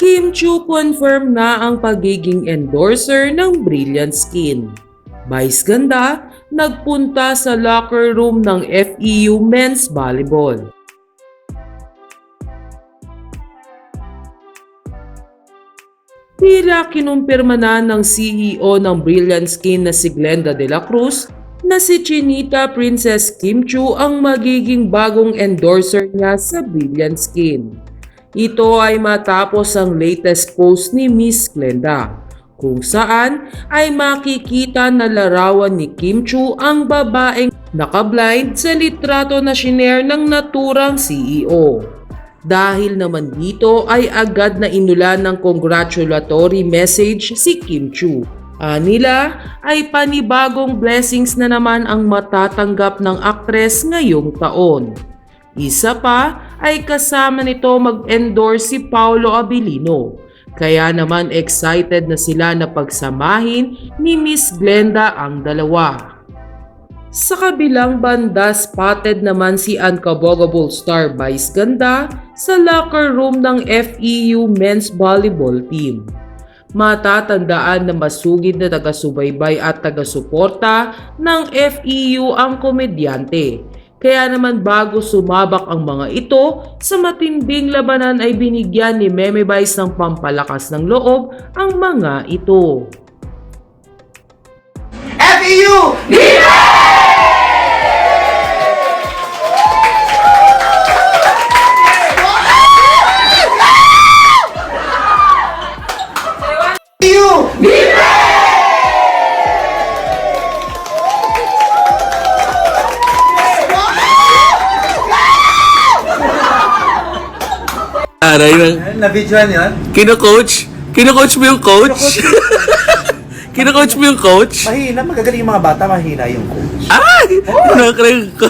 Kim Chu confirm na ang pagiging endorser ng Brilliant Skin. Vice ganda, nagpunta sa locker room ng FEU Men's Volleyball. Tila kinumpirma na ng CEO ng Brilliant Skin na si Glenda De La Cruz na si Chinita Princess Kim Chu ang magiging bagong endorser niya sa Brilliant Skin. Ito ay matapos ang latest post ni Miss Glenda kung saan ay makikita na larawan ni Kim Chu ang babaeng nakablind sa litrato na shinare ng naturang CEO. Dahil naman dito ay agad na inulan ng congratulatory message si Kim Chu. Anila ay panibagong blessings na naman ang matatanggap ng aktres ngayong taon. Isa pa ay kasama nito mag-endorse si Paolo Abilino. Kaya naman excited na sila na pagsamahin ni Miss Glenda ang dalawa. Sa kabilang banda, spotted naman si Uncabogable star Vice Ganda sa locker room ng FEU Men's Volleyball Team. Matatandaan na masugid na taga-subaybay at taga-suporta ng FEU ang komedyante. Kaya naman bago sumabak ang mga ito, sa matinding labanan ay binigyan ni Meme Vice ng pampalakas ng loob ang mga ito. FEU! FEU! Aray ng... Na-videoan yun? Kino-coach? Kino-coach mo yung coach? Kino-coach mo yung coach? Mahina, magagaling yung mga bata, mahina yung coach. Ay! Nakakrinig ko.